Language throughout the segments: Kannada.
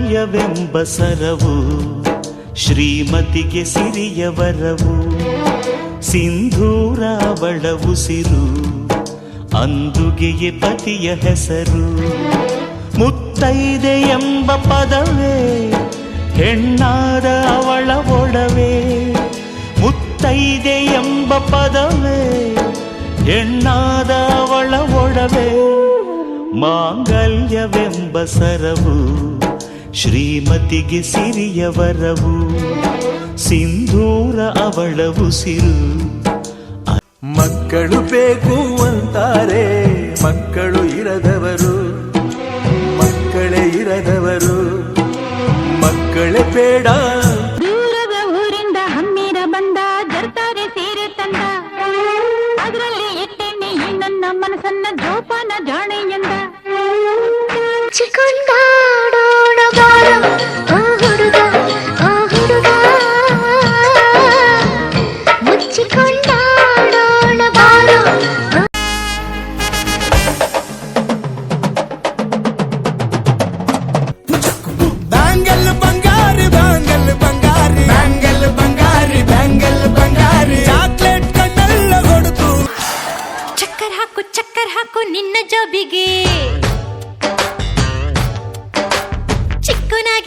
ಮಾಂಗಲ್ಯವೆಂಬ ಸರವು, ಶ್ರೀಮತಿಗೆ ಸಿರಿಯವರವು ವರವು. ಸಿಂಧೂರ ಅವಳ ಅಂದುಗೆಯೇ ಪತಿಯ ಹೆಸರು. ಮುತ್ತೈದೆ ಎಂಬ ಪದವೇ, ಹೆಣ್ಣಾದ ಅವಳ ಒಡವೆ. ಮುತ್ತೈದೆ ಎಂಬ ಪದವೇ, ಹೆಣ್ಣಾದ ಅವಳ ಒಡವೆ. ಮಾಂಗಲ್ಯವೆಂಬ ಸರವು ಶ್ರೀಮತಿಗೆ ಸಿರಿಯ ವರವು ಸಿಂಧೂರ ಅವಳವು ಸಿರು. ಮಕ್ಕಳು ಬೇಕು ಅಂತಾರೆ ಮಕ್ಕಳು ಇರದವರು ಮಕ್ಕಳೇ ಇರದವರು ಮಕ್ಕಳೇ ಬೇಡ ದೂರದ ಊರಿಂದ ಹಮ್ಮಿರ ಬಂದ ಜರ್ತಾರೆ ಸೀರೆ ತಂದ. ಅದರಲ್ಲಿ ಇಟ್ಟೆಣ್ಣೆ ನನ್ನ ಮನಸ್ಸನ್ನ ಜೋಪಾನ ಜಾಣೆ ಎಂದ.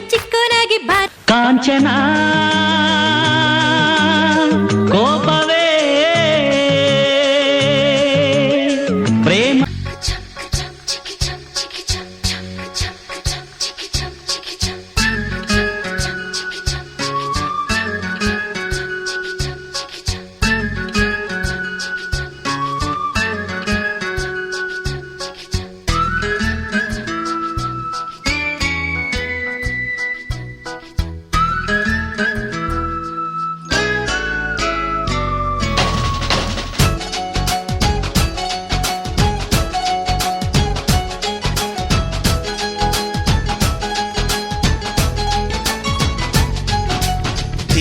చిక్కునాగి కాంచనా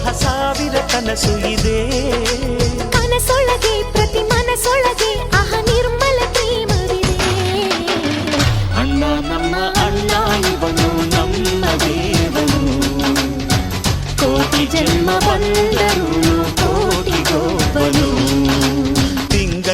ನಮ್ಮೆದೆಯೊಳಗೆ ಅಹ ಸಾವಿರ ಕನಸು ಇದೆ ಕನಸೊಳಗೆ ಪ್ರತಿ ಮನಸೊಳಗೆ ಅಹ ನಿರ್ಮಲ ಪ್ರೇಮವಿದೆ ಅಣ್ಣ ನಮ್ಮ ಅಣ್ಣ ಇವನು ನಮ್ಮ ದೇವನು ಕೋಟಿ ಜನ್ಮ ಬಂದರು